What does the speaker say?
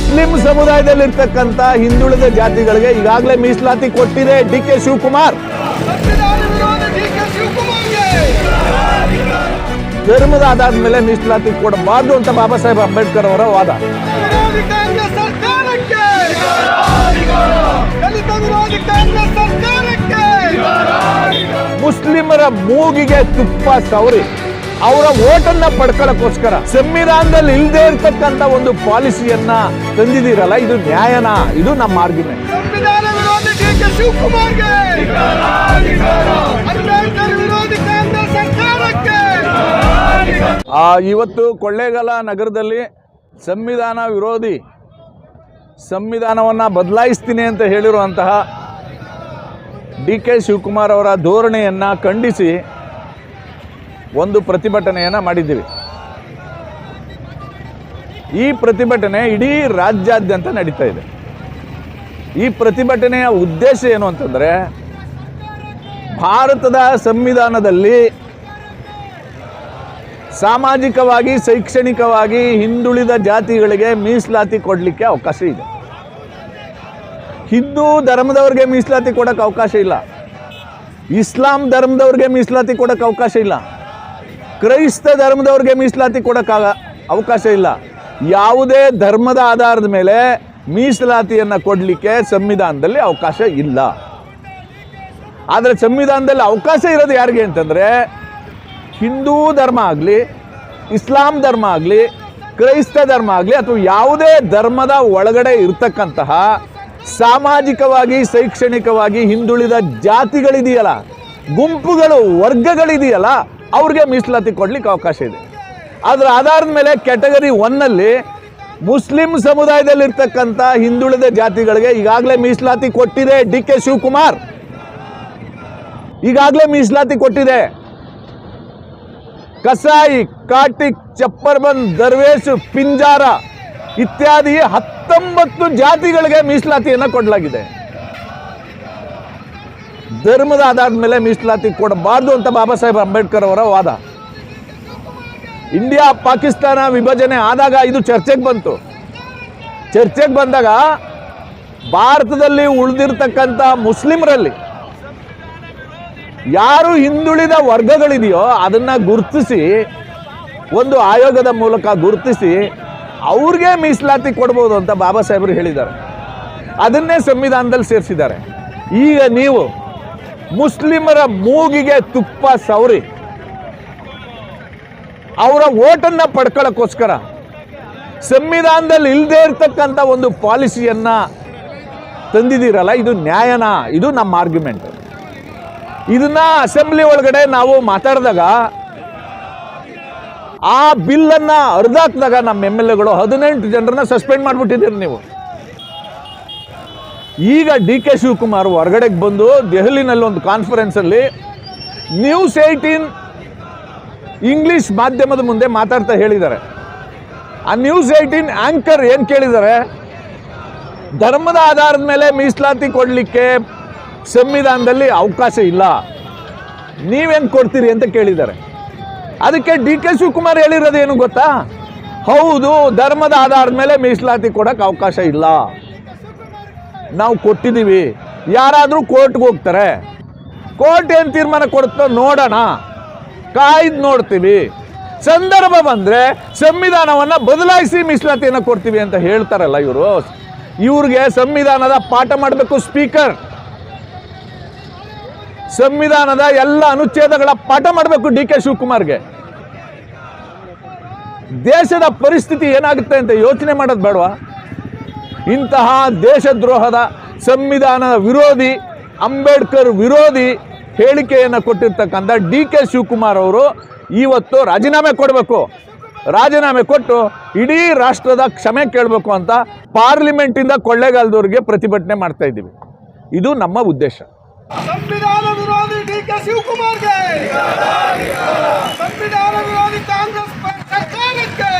Muslim ಸಮುದಾಯದಲ್ಲಿರ್ತಕ್ಕಂಥ ಹಿಂದುಳಿದ ಜಾತಿಗಳಿಗೆ ಈಗಾಗಲೇ ಮೀಸಲಾತಿ ಕೊಟ್ಟಿದೆ ಡಿ ಕೆ ಶಿವಕುಮಾರ್. ಧರ್ಮದ ಆಧಾರದ ಮೇಲೆ ಮೀಸಲಾತಿ ಕೊಡಬಾರ್ದು ಅಂತ ಬಾಬಾ ಸಾಹೇಬ್ ಅಂಬೇಡ್ಕರ್ ಅವರ ವಾದ. ಮುಸ್ಲಿಮರ ಮೂಗಿಗೆ ತುಪ್ಪ ಸವರಿ. ಅವರ ಓಟನ್ನ ಪಡ್ಕೊಳ್ಳೋಕ್ಕೋಸ್ಕರ ಸಂವಿಧಾನದಲ್ಲಿ ಇಲ್ಲದೆ ಇರ್ತಕ್ಕಂಥ ಒಂದು ಪಾಲಿಸಿಯನ್ನ ತಂದಿದ್ದೀರಲ್ಲ ಇದು ನ್ಯಾಯನ ಇದು ನಮ್ಮ ಆರ್ಗ್ಯುಮೆಂಟ್ ಸಂವಿಧಾನ ವಿರೋಧಿ ಡಿ ಕೆ ಶಿವಕುಮಾರ್ಗೆ ಅಂಬೇಡ್ಕರ್ ವಿರೋಧಿ ಕಾಂಗ್ರೆಸ್ ಸರ್ಕಾರಕ್ಕೆ. ಆ, ಇವತ್ತು ಕೊಳ್ಳೇಗಾಲ ನಗರದಲ್ಲಿ ಸಂವಿಧಾನ ವಿರೋಧಿ ಸಂವಿಧಾನವನ್ನು ಬದಲಾಯಿಸ್ತೀನಿ ಅಂತ ಹೇಳಿರುವಂತಹ ಡಿ ಕೆ ಶಿವಕುಮಾರ್ ಅವರ ಧೋರಣೆಯನ್ನು ಖಂಡಿಸಿ ಒಂದು ಪ್ರತಿಭಟನೆಯನ್ನು ಮಾಡಿದ್ದೀವಿ. ಈ ಪ್ರತಿಭಟನೆ ಇಡೀ ರಾಜ್ಯಾದ್ಯಂತ ನಡೀತಾ ಇದೆ. ಈ ಪ್ರತಿಭಟನೆಯ ಉದ್ದೇಶ ಏನು ಅಂತಂದರೆ, ಭಾರತದ ಸಂವಿಧಾನದಲ್ಲಿ ಸಾಮಾಜಿಕವಾಗಿ, ಶೈಕ್ಷಣಿಕವಾಗಿ ಹಿಂದುಳಿದ ಜಾತಿಗಳಿಗೆ ಮೀಸಲಾತಿ ಕೊಡಲಿಕ್ಕೆ ಅವಕಾಶ ಇದೆ. ಹಿಂದೂ ಧರ್ಮದವ್ರಿಗೆ ಮೀಸಲಾತಿ ಕೊಡೋಕ್ಕೆ ಅವಕಾಶ ಇಲ್ಲ. ಇಸ್ಲಾಂ ಧರ್ಮದವ್ರಿಗೆ ಮೀಸಲಾತಿ ಕೊಡೋಕ್ಕೆ ಅವಕಾಶ ಇಲ್ಲ. ಕ್ರೈಸ್ತ ಧರ್ಮದವ್ರಿಗೆ ಮೀಸಲಾತಿ ಕೊಡೋಕ್ಕಾಗ ಅವಕಾಶ ಇಲ್ಲ. ಯಾವುದೇ ಧರ್ಮದ ಆಧಾರದ ಮೇಲೆ ಮೀಸಲಾತಿಯನ್ನು ಕೊಡಲಿಕ್ಕೆ ಸಂವಿಧಾನದಲ್ಲಿ ಅವಕಾಶ ಇಲ್ಲ. ಆದರೆ ಸಂವಿಧಾನದಲ್ಲಿ ಅವಕಾಶ ಇರೋದು ಯಾರಿಗೆ ಅಂತಂದರೆ ಹಿಂದೂ ಧರ್ಮ ಆಗಲಿ, ಇಸ್ಲಾಂ ಧರ್ಮ ಆಗಲಿ, ಕ್ರೈಸ್ತ ಧರ್ಮ ಆಗಲಿ ಅಥವಾ ಯಾವುದೇ ಧರ್ಮದ ಒಳಗಡೆ ಇರ್ತಕ್ಕಂತಹ ಸಾಮಾಜಿಕವಾಗಿ, ಶೈಕ್ಷಣಿಕವಾಗಿ ಹಿಂದುಳಿದ ಜಾತಿಗಳಿದೆಯಲ್ಲ, ಗುಂಪುಗಳು, ವರ್ಗಗಳಿದೆಯಲ್ಲ ಅವ್ರಿಗೆ ಮೀಸಲಾತಿ ಕೊಡ್ಲಿಕ್ಕೆ ಅವಕಾಶ ಇದೆ. ಅದರ ಆಧಾರದ ಮೇಲೆ ಕ್ಯಾಟಗರಿ ಒನ್ನಲ್ಲಿ ಮುಸ್ಲಿಂ ಸಮುದಾಯದಲ್ಲಿರ್ತಕ್ಕಂಥ ಹಿಂದುಳಿದ ಜಾತಿಗಳಿಗೆ ಈಗಾಗಲೇ ಮೀಸಲಾತಿ ಕೊಟ್ಟಿದೆ ಡಿ ಕೆ ಶಿವಕುಮಾರ್. ಈಗಾಗಲೇ ಮೀಸಲಾತಿ ಕೊಟ್ಟಿದೆ. ಕಸಾಯಿ, ಕಾಟಿಕ್, ಚಪ್ಪರ್ಬಂದ್, ದರ್ವೇಶ್, ಪಿಂಜಾರ ಇತ್ಯಾದಿ ಹತ್ತೊಂಬತ್ತು ಜಾತಿಗಳಿಗೆ ಮೀಸಲಾತಿಯನ್ನು ಕೊಡಲಾಗಿದೆ. ಧರ್ಮದ ಆಧಾರದ ಮೇಲೆ ಮೀಸಲಾತಿ ಕೊಡಬಾರ್ದು ಅಂತ ಬಾಬಾ ಸಾಹೇಬ್ ಅಂಬೇಡ್ಕರ್ ಅವರ ವಾದ. ಇಂಡಿಯಾ ಪಾಕಿಸ್ತಾನ ವಿಭಜನೆ ಆದಾಗ ಇದು ಚರ್ಚೆಗೆ ಬಂತು. ಚರ್ಚೆಗೆ ಬಂದಾಗ ಭಾರತದಲ್ಲಿ ಉಳಿದಿರ್ತಕ್ಕಂಥ ಮುಸ್ಲಿಮರಲ್ಲಿ ಯಾರು ಹಿಂದುಳಿದ ವರ್ಗಗಳಿದೆಯೋ ಅದನ್ನು ಗುರುತಿಸಿ, ಒಂದು ಆಯೋಗದ ಮೂಲಕ ಗುರುತಿಸಿ ಅವ್ರಿಗೆ ಮೀಸಲಾತಿ ಕೊಡ್ಬೋದು ಅಂತ ಬಾಬಾ ಸಾಹೇಬರು ಹೇಳಿದ್ದಾರೆ. ಅದನ್ನೇ ಸಂವಿಧಾನದಲ್ಲಿ ಸೇರಿಸಿದ್ದಾರೆ. ಈಗ ನೀವು ಮುಸ್ಲಿಮರ ಮೂಗಿಗೆ ತುಪ್ಪ ಸವರಿ. ಅವರ ಓಟನ್ನು ಪಡ್ಕೊಳ್ಳೋಕ್ಕೋಸ್ಕರ ಸಂವಿಧಾನದಲ್ಲಿ ಇಲ್ಲದೆ ಇರತಕ್ಕಂಥ ಒಂದು ಪಾಲಿಸಿಯನ್ನ ತಂದಿದ್ದೀರಲ್ಲ, ಇದು ನ್ಯಾಯನ? ಇದು ನಮ್ಮ ಆರ್ಗ್ಯುಮೆಂಟ್ ಇದನ್ನ ಅಸೆಂಬ್ಲಿ ಒಳಗಡೆ ನಾವು ಮಾತಾಡಿದಾಗ ಆ ಬಿಲ್ಲನ್ನು ಅರ್ಧಾಕ್ದಾಗ ನಮ್ಮ ಎಂ ಎಲ್ ಎಗಳು ಹದಿನೆಂಟು ಜನರನ್ನ ಸಸ್ಪೆಂಡ್ ಮಾಡಿಬಿಟ್ಟಿದ್ದೀರಿ ನೀವು. ಈಗ ಡಿ ಕೆ ಶಿವಕುಮಾರ್ ಹೊರಗಡೆಗೆ ಬಂದು ದೆಹಲಿನಲ್ಲಿ ಒಂದು ಕಾನ್ಫರೆನ್ಸಲ್ಲಿ ನ್ಯೂಸ್ ಏಯ್ಟೀನ್ ಇಂಗ್ಲಿಷ್ ಮಾಧ್ಯಮದ ಮುಂದೆ ಮಾತಾಡ್ತಾ ಹೇಳಿದ್ದಾರೆ. ಆ ನ್ಯೂಸ್ ಏಯ್ಟೀನ್ ಆಂಕರ್ ಏನು ಕೇಳಿದ್ದಾರೆ? ಧರ್ಮದ ಆಧಾರದ ಮೇಲೆ ಮೀಸಲಾತಿ ಕೊಡಲಿಕ್ಕೆ ಸಂವಿಧಾನದಲ್ಲಿ ಅವಕಾಶ ಇಲ್ಲ. ನೀವೇನು ಕೊಡ್ತೀರಿ ಅಂತ ಕೇಳಿದ್ದಾರೆ. ಅದಕ್ಕೆ ಡಿ ಕೆ ಶಿವಕುಮಾರ್ ಹೇಳಿರೋದು ಏನು ಗೊತ್ತಾ? ಹೌದು, ಧರ್ಮದ ಆಧಾರದ ಮೇಲೆ ಮೀಸಲಾತಿ ಕೊಡೋಕ್ಕೆ ಅವಕಾಶ ಇಲ್ಲ. ನಾವು ಕೊಟ್ಟಿದ್ದೀವಿ. ಯಾರಾದರೂ ಕೋರ್ಟ್ಗೆ ಹೋಗ್ತಾರೆ. ಕೋರ್ಟ್ ಏನು ತೀರ್ಮಾನ ಕೊಡುತ್ತೋ ನೋಡೋಣ. ಕಾಯ್ದು ನೋಡ್ತೀವಿ. ಸಂದರ್ಭ ಬಂದರೆ ಸಂವಿಧಾನವನ್ನು ಬದಲಾಯಿಸಿ ಮೀಸಲಾತಿಯನ್ನು ಕೊಡ್ತೀವಿ ಅಂತ ಹೇಳ್ತಾರಲ್ಲ ಇವರು. ಇವ್ರಿಗೆ ಸಂವಿಧಾನದ ಪಾಠ ಮಾಡಬೇಕು ಸ್ಪೀಕರ್. ಸಂವಿಧಾನದ ಎಲ್ಲ ಅನುಚ್ಛೇದಗಳ ಪಾಠ ಮಾಡಬೇಕು ಡಿ ಕೆ ಶಿವಕುಮಾರ್ಗೆ. ದೇಶದ ಪರಿಸ್ಥಿತಿ ಏನಾಗುತ್ತೆ ಅಂತ ಯೋಚನೆ ಮಾಡೋದು ಬೇಡವಾ? ಇಂತಹ ದೇಶದ್ರೋಹದ ಸಂವಿಧಾನದ ವಿರೋಧಿ, ಅಂಬೇಡ್ಕರ್ ವಿರೋಧಿ ಹೇಳಿಕೆಯನ್ನು ಕೊಟ್ಟಿರ್ತಕ್ಕಂಥ ಡಿ ಕೆ ಶಿವಕುಮಾರ್ ಅವರು ಇವತ್ತು ರಾಜೀನಾಮೆ ಕೊಡಬೇಕು. ರಾಜೀನಾಮೆ ಕೊಟ್ಟು ಇಡೀ ರಾಷ್ಟ್ರದ ಕ್ಷಮೆ ಕೇಳಬೇಕು ಅಂತ ಪಾರ್ಲಿಮೆಂಟಿಂದ ಕೊಳ್ಳೇಗಾಲದವ್ರಿಗೆ ಪ್ರತಿಭಟನೆ ಮಾಡ್ತಾ ಇದ್ದೀವಿ. ಇದು ನಮ್ಮ ಉದ್ದೇಶ. ಸಂವಿಧಾನ ವಿರೋಧಿ ಡಿ ಕೆ ಸಂವಿಧಾನ ವಿರೋಧಿ ಕಾಂಗ್ರೆಸ್ ಸರ್ಕಾರಕ್ಕೆ.